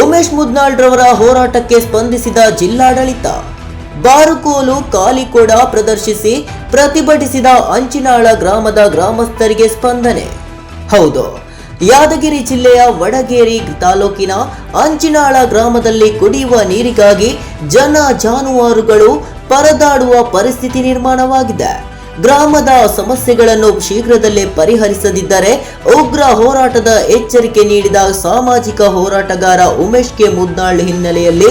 ಉಮೇಶ್ ಮುದ್ನಾಳ್ರವರ ಹೋರಾಟಕ್ಕೆ ಸ್ಪಂದಿಸಿದ ಜಿಲ್ಲಾಡಳಿತ. ಬಾರುಕೋಲು ಕಾಲಿಕೊಡ ಪ್ರದರ್ಶಿಸಿ ಪ್ರತಿಭಟಿಸಿದ ಅಂಚಿನಾಳ ಗ್ರಾಮದ ಗ್ರಾಮಸ್ಥರಿಗೆ ಸ್ಪಂದನೆ. ಹೌದು, ಯಾದಗಿರಿ ಜಿಲ್ಲೆಯ ವಡಗೇರಿ ತಾಲೂಕಿನ ಅಂಚಿನಾಳ ಗ್ರಾಮದಲ್ಲಿ ಕುಡಿಯುವ ನೀರಿಗಾಗಿ ಜನ ಜಾನುವಾರುಗಳು ಪರದಾಡುವ ಪರಿಸ್ಥಿತಿ ನಿರ್ಮಾಣವಾಗಿದೆ. ಗ್ರಾಮದ ಸಮಸ್ಯೆಗಳನ್ನು ಶೀಘ್ರದಲ್ಲೇ ಪರಿಹರಿಸದಿದ್ದರೆ ಉಗ್ರ ಹೋರಾಟದ ಎಚ್ಚರಿಕೆ ನೀಡಿದ ಸಾಮಾಜಿಕ ಹೋರಾಟಗಾರ ಉಮೇಶ್ ಕೆ ಮುದ್ನಾಳ್ ಹಿನ್ನೆಲೆಯಲ್ಲಿ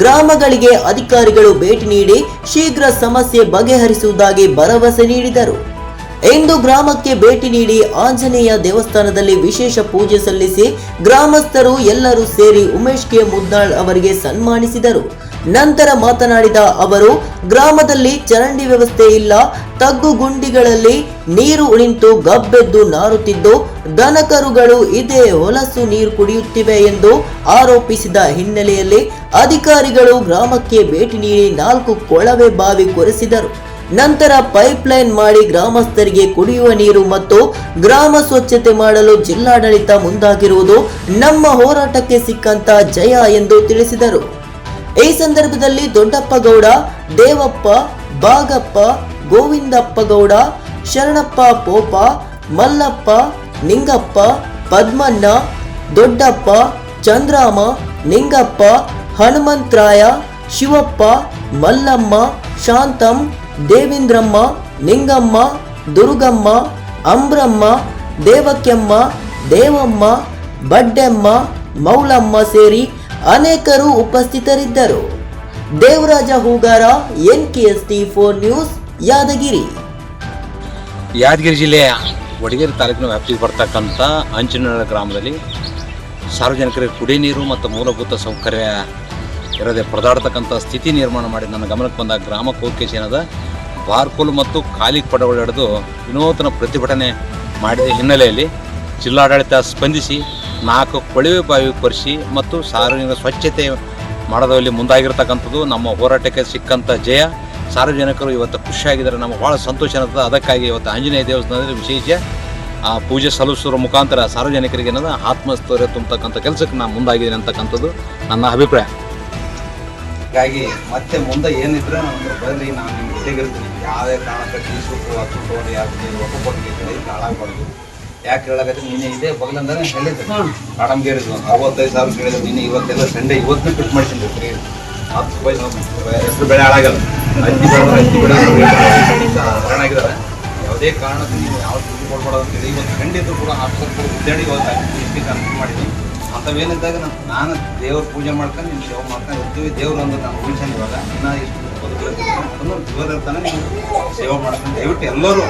ಗ್ರಾಮಗಳಿಗೆ ಅಧಿಕಾರಿಗಳು ಭೇಟಿ ನೀಡಿ ಶೀಘ್ರ ಸಮಸ್ಯೆ ಬಗೆಹರಿಸುವುದಾಗಿ ಭರವಸೆ ನೀಡಿದರು. ಇಂದು ಗ್ರಾಮಕ್ಕೆ ಭೇಟಿ ನೀಡಿ ಆಂಜನೇಯ ದೇವಸ್ಥಾನದಲ್ಲಿ ವಿಶೇಷ ಪೂಜೆ ಸಲ್ಲಿಸಿ ಗ್ರಾಮಸ್ಥರು ಎಲ್ಲರೂ ಸೇರಿ ಉಮೇಶ್ ಕೆ ಮುದ್ನಾಳ್ ಅವರಿಗೆ ಸನ್ಮಾನಿಸಿದರು. ನಂತರ ಮಾತನಾಡಿದ ಅವರು, ಗ್ರಾಮದಲ್ಲಿ ಚರಂಡಿ ವ್ಯವಸ್ಥೆ ಇಲ್ಲ, ತಗ್ಗು ಗುಂಡಿಗಳಲ್ಲಿ ನೀರು ಉಳಿಂತು ಗಬ್ಬೆದ್ದು ನಾರುತ್ತಿದ್ದು, ದನಕರುಗಳು ಇದೇ ಹೊಲಸು ನೀರು ಕುಡಿಯುತ್ತಿವೆ ಎಂದು ಆರೋಪಿಸಿದ ಹಿನ್ನೆಲೆಯಲ್ಲಿ ಅಧಿಕಾರಿಗಳು ಗ್ರಾಮಕ್ಕೆ ಭೇಟಿ ನೀಡಿ ನಾಲ್ಕು ಕೊಳವೆ ಬಾವಿ ಕೊರೆಸಿದರು. ನಂತರ ಪೈಪ್ಲೈನ್ ಮಾಡಿ ಗ್ರಾಮಸ್ಥರಿಗೆ ಕುಡಿಯುವ ನೀರು ಮತ್ತು ಗ್ರಾಮ ಸ್ವಚ್ಛತೆ ಮಾಡಲು ಜಿಲ್ಲಾಡಳಿತ ಮುಂದಾಗಿರುವುದು ನಮ್ಮ ಹೋರಾಟಕ್ಕೆ ಸಿಕ್ಕಂತ ಜಯ ಎಂದು ತಿಳಿಸಿದರು. ಈ ಸಂದರ್ಭದಲ್ಲಿ ದೊಡ್ಡಪ್ಪ ಗೌಡ ದೇವಪ್ಪ ಬಾಗಪ್ಪ ಗೋವಿಂದಪ್ಪ ಗೌಡ ಶರಣಪ್ಪ ಪೋಪ, ಮಲ್ಲಪ್ಪ, ನಿಂಗಪ್ಪ, ಪದ್ಮಣ್ಣ, ದೊಡ್ಡಪ್ಪ, ಚಂದ್ರಾಮ, ನಿಂಗಪ್ಪ, ಹನುಮಂತರಾಯ, ಶಿವಪ್ಪ, ಮಲ್ಲಮ್ಮ, ಶಾಂತಂ, ದೇವೇಂದ್ರಮ್ಮ, ನಿಂಗಮ್ಮ, ದುರ್ಗಮ್ಮ, ಅಂಬ್ರಮ್ಮ ದೇವಕ್ಯಮ್ಮ ದೇವಮ್ಮ, ಬಡ್ಡೆಮ್ಮ, ಮೌಲಮ್ಮ ಸೇರಿ ಅನೇಕರು ಉಪಸ್ಥಿತರಿದ್ದರು. Devaraja Hugara N K S T four news, Yadagiri. Yadagiri ಜಿಲ್ಲೆಯ ವಡಗೇರಿ ತಾಲೂಕಿನ ವ್ಯಾಪ್ತಿಗೆ ಬರ್ತಕ್ಕಂಥ ಅಂಚಿನಳ ಗ್ರಾಮದಲ್ಲಿ ಸಾರ್ವಜನಿಕರಿಗೆ ಕುಡಿ ನೀರು ಮತ್ತು ಮೂಲಭೂತ ಸೌಕರ್ಯ ಇರದೆ ಪರದಾಡ್ತಕ್ಕಂಥ ಸ್ಥಿತಿ ನಿರ್ಮಾಣ ಮಾಡಿ ನನ್ನ ಗಮನಕ್ಕೆ ಬಂದ ಗ್ರಾಮ ಕೋಕೇಶನದ ಬಾರ್ಕೋಲು ಮತ್ತು ಖಾಲಿ ಪಡಗಳು ಹಿಡಿದು ವಿನೂತನ ಪ್ರತಿಭಟನೆ ಮಾಡಿದ ಹಿನ್ನೆಲೆಯಲ್ಲಿ ಜಿಲ್ಲಾಡಳಿತ ಸ್ಪಂದಿಸಿ ನಾಲ್ಕು ಕೊಳವೆ ಬಾವಿ ಕೊರೆಸಿ ಮತ್ತು ಸಾರ್ವಜನಿಕ ಸ್ವಚ್ಛತೆ ಮಾಡೋದ್ರಲ್ಲಿ ಮುಂದಾಗಿರ್ತಕ್ಕಂಥದ್ದು ನಮ್ಮ ಹೋರಾಟಕ್ಕೆ ಸಿಕ್ಕಂಥ ಜಯ. ಸಾರ್ವಜನಿಕರು ಇವತ್ತು ಖುಷಿಯಾಗಿದ್ದಾರೆ. ನಮಗೆ ಭಾಳ ಸಂತೋಷ ಅನ್ನೋದು ಅದಕ್ಕಾಗಿ ಇವತ್ತು ಆಂಜನೇಯ ದೇವಸ್ಥಾನದಲ್ಲಿ ವಿಶೇಷ, ಆ, ಪೂಜೆ ಸಲ್ಲಿಸುವ ಮುಖಾಂತರ ಸಾರ್ವಜನಿಕರಿಗೆ ಏನದ, ಆತ್ಮಸ್ಥೈರ್ಯ ತುಂಬತಕ್ಕಂಥ ಕೆಲಸಕ್ಕೆ ನಾನು ಮುಂದಾಗಿದ್ದೀನಿ ಅಂತಕ್ಕಂಥದ್ದು ನನ್ನ ಅಭಿಪ್ರಾಯ. ಹೀಗಾಗಿ ಮತ್ತೆ ಮುಂದೆ ಏನಿದ್ರೆ ನಮ್ಗೆ ಬರಲಿ ನಾನು ಯಾವುದೇ ಕಾರಣಕ್ಕೆ ಟೀಸುಟ್ಟು ಹತ್ತು ಯಾರು ಹಾಳಾಗ್ಬಾರ್ದು ಯಾಕೆ ಹೇಳಕತ್ತೆ ನೀನೆ ಇದೇ ಬಗಲಂದ್ರೆ ಹೇಳಿದ್ದೆ ಕಾಡಂಗೇರಿ ಅರವತ್ತೈದು ಸಾವಿರ ಕೇಳಿದ್ರು ನೀನೆ ಇವತ್ತೆಲ್ಲ ಸಂಡೆ ಇವತ್ತು ಕಟ್ ಮಾಡ್ತೀನಿ ರೀ. ಹತ್ತು ರೂಪಾಯಿ ಹೆಸರು ಬೆಳೆ ಹಾಳಾಗಲ್ಲ. ಹತ್ತು ಬೆಳೆದ್ರೆ ಆಗಿದ್ದಾರೆ. ಯಾವುದೇ ಕಾರಣಕ್ಕೆ ನೀವು ಯಾವ ದುಡ್ಡು ಕೊಡ್ಬಾರ್ದು ಅಂತೇಳಿ ಇವತ್ತು ಖಂಡಿತ ಕೂಡ ಆಫೀಸರ್ ಕೂಡ ಉದ್ದಾಡಿ ಇವತ್ತು ಹೇಳಿ ಅನುಕೂಲ ಮಾಡಿದ್ದೀನಿ ಅಂಥವೇನಿದ್ದಾಗ ನಾನು ನಾನು ದೇವ್ರ ಪೂಜೆ ಮಾಡ್ಕೊಂಡು ನೀವು ಸೇವೆ ಮಾಡ್ಕೊಂಡು ಇರ್ತೀವಿ ದೇವ್ರು ಅಂದ್ರೆ ನಾನು ಉಳಿಸನ್ ಇವಾಗ. ಇನ್ನೂ ಎಷ್ಟು ದೇವ್ರ ಇರ್ತಾನೆ ನೀವು ಸೇವೆ ಮಾಡ್ಕೊಂಡು ದಯವಿಟ್ಟು ಎಲ್ಲರೂ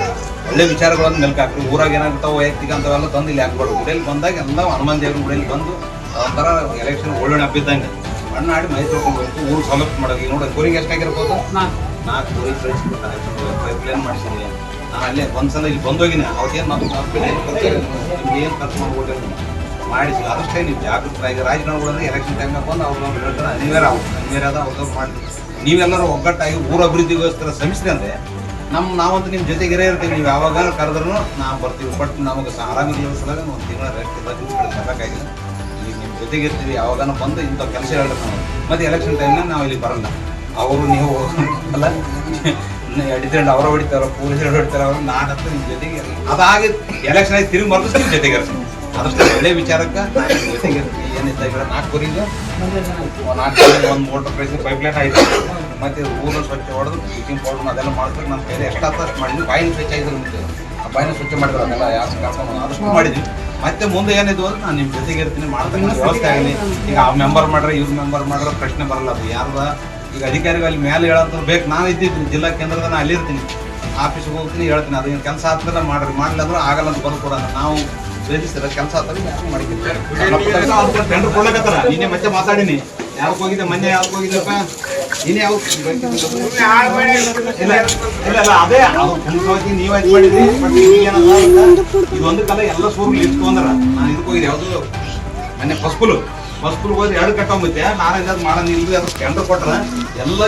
ಒಳ್ಳೆ ವಿಚಾರಗಳನ್ನು ಮೆಲ್ಕು ಹಾಕ್ರಿ ಊರಾಗ ಏನಾಗ್ತಾವೆ ವೈಯಕ್ತಿಕ ಅಂತವೆಲ್ಲ ತಂದು ಇಲ್ಲಿ ಹಾಕ್ಬಾರ್ದು ಗುಡಿಯಲ್ಲಿ ಬಂದಾಗ ಎಲ್ಲ ಹನುಮಾನ್ ದೇವ್ರ ಗುಡಿಯಲ್ಲಿ ಬಂದು ಒಂಥರ ಎಲೆಕ್ಷನ್ ಒಳ್ಳೆ ಹಬ್ಬಿದ್ದಂಗೆ ಮಣ್ಣು ಆಡಿ ಮೈ ತೊಳ್ಕೊಬೇಕು ಊರು ಸೌಲಭ್ಯ ಮಾಡೋದು. ಈಗ ನೋಡಿ ಕೋರಿಗೆ ಎಷ್ಟಾಗಿರ್ಬೋದು ನಾಲ್ಕು. ಕೋರಿ ಪೈಪ್ ಲೈನ್ ಮಾಡಿಸಿದ್ವಿ ನಾನು ಅಲ್ಲೇ ಒಂದ್ಸಲ ಇಲ್ಲಿ ಬಂದೋಗಿನಿ. ಅವತ್ತೇನು ನಾವು ನಿಮ್ಗೆ ಏನು ಖರ್ಚು ಮಾಡ್ಬೋದು ಮಾಡಿಸಿ ಅದಷ್ಟೇ ನೀವು ಜಾಗೃತರಾಗಿ ರಾಜಕಾರಣಿಗಳಂದ್ರೆ ಎಲೆಕ್ಷನ್ ಟೈಮ್ನಾಗ ಬಂದು ಅವ್ರು ಹೇಳ್ತಾರೆ ಅನಿವಾರ್ಯ ಅವ್ರು ಅನಿವಾರ್ಯ ಅದ ಅವ್ರದ್ದು ಮಾಡಿ ನೀವೆಲ್ಲರೂ ಒಗ್ಗಟ್ಟಾಗಿ ಊರ ಅಭಿವೃದ್ಧಿಗೋಸ್ಕರ ಶ್ರಮಿಸಿದೆ ಅಂದ್ರೆ ನಮ್ಮ ನಾವಂತೂ ನಿಮ್ಮ ಜೊತೆಗಿರೇ ಇರ್ತೀವಿ, ನೀವು ಯಾವಾಗ ಕರೆದ್ರು ನಾವು ಬರ್ತೀವಿ. ಬಟ್ ನಮಗೆ ಆರಾಮಿಲ್ಲ ಒಂದು ತಿಂಗಳ ರೆಸ್ಟ್ ಇಲ್ಲ ಬೇಕಾಗಿಲ್ಲ ಈಗ ನಿಮ್ಮ ಜೊತೆಗೆ ಇರ್ತೀವಿ, ಯಾವಾಗನ ಬಂದು ಇಂಥ ಕೆಲಸ ಹೇಳ್ರಿ ಮತ್ತೆ ಎಲೆಕ್ಷನ್ ಟೈಮ್ನಾಗ ನಾವು ಇಲ್ಲಿ ಬರಲ್ಲ. ಅವರು ನೀವು ಅಲ್ಲ ಹಿಡಿತಂಡು ಅವರ ಹೊಡಿತಾರ ಪೊಲೀಸರು ಹೊಡಿತಾರ, ಅವ್ರು ಹತ್ತಿರ ನಿಮ್ಮ ಜೊತೆಗೆ. ಅದಾಗಿ ಎಲೆಕ್ಷನ್ ಆಗಿ ತಿರುಗಿ ಮರ್ತು ನಿಮ್ಮ ಜೊತೆಗೆ ಇರ್ತೀನಿ. ಅದಷ್ಟು ಒಳ್ಳೆ ವಿಚಾರಕ್ಕೆ ನಾನು ಜೊತೆಗೆ ಇರ್ತೀನಿ. ಏನಿದ್ದಾಗ ನಾಲ್ಕು ನಾಲ್ಕು ಒಂದು ಮೋಟರ್ ಪೈಪ್ ಲೈನ್ ಆಯ್ತು ಮತ್ತೆ ಊರು ಸ್ವಚ್ಛ ಹೊಡೆದು ಬ್ಲೀಚಿಂಗ್ ಪೌಡರ್ ಅದೆಲ್ಲ ಮಾಡ್ಬೇಕು. ನಮ್ಮ ಕೈಲಿ ಎಷ್ಟಾಗ್ತದೆ ಅಷ್ಟು ಮಾಡಿದ್ವಿ. ಬಾಯಿನ ಸ್ವಚ್ಛ ಆಗಿದ್ರು ಮುಂದೆ ಆ ಬಾಯಿನ ಸ್ವಚ್ಛ ಮಾಡಿದ್ರು ಅದೆಲ್ಲ ಯಾರು ಕೆಲಸ ಅದಷ್ಟು ಮಾಡಿದ್ವಿ. ಮತ್ತೆ ಮುಂದೆ ಏನಿದ್ವು ಅಂದ್ರೆ ನಾನು ನಿಮ್ಮ ಜೊತೆಗೆ ಇರ್ತೀನಿ ಮಾಡ್ತೀನಿ ವ್ಯವಸ್ಥೆ ಆಗಲಿ. ಈಗ ಆ ಮೆಂಬರ್ ಮಾಡ್ರೆ ಇವ್ರ ಮೆಂಬರ್ ಮಾಡ್ರೆ ಪ್ರಶ್ನೆ ಬರಲ್ಲ ಅದು. ಯಾರ್ದ? ಈಗ ಅಧಿಕಾರಿಗಳು ಅಲ್ಲಿ ಮೇಲೆ ಹೇಳಂತ ಬೇಕು. ನಾನು ಇದ್ದಿದ್ದೀನಿ. ಜಿಲ್ಲಾ ಕೇಂದ್ರದ ನಾನು ಅಲ್ಲಿರ್ತೀನಿ. ಆಫೀಸ್ಗೆ ಹೋಗ್ತೀನಿ ಹೇಳ್ತೀನಿ. ಅದು ಕೆಲಸ ಆಗ್ತದೆ ಮಾಡ್ರಿ. ಮಾಡಲಿಲ್ಲ ಅಂದ್ರೆ ಆಗಲ್ಲ ಅಂತ ಬಂದು ಕೊಡೋಣ ನಾವು ಬೇಜಿಸ್ತಾರೆ ಕೆಲಸ ಆಗ್ತದೆ ಟೆಂಡರ್ ಕೊಡ್ಲಕತ್ತಾರ ನೀನೆ ಮತ್ತೆ ಮಾತಾಡಿನಿ. ಯಾವ್ದಕ್ಕೆ ಹೋಗಿದ್ದೆ? ಮೊನ್ನೆ ಯಾವ್ದಕ್ಕೆ ಹೋಗಿದ್ದಪ್ಪ ಯಾವ ಇಲ್ಲ ಇದೊಂದು ಕಾಲ ಎಲ್ಲ ಸೂರ್ಗಳು ಇತ್ತು ನಾನು ಇದಕ್ಕೆ ಹೋಗಿದ್ದೆ, ಯಾವುದು? ಮೊನ್ನೆ ಫಸ್ಕುಲು ಫಸ್ಕುಲ್ ಹೋಗಿ ಎರಡು ಕಟ್ಟೊಂಬತ್ತೆ ನಾನು ಏನಾದ್ರು ಮಾಡೋಣ ಇಲ್ರಿ ಅದು ಎಲ್ಲ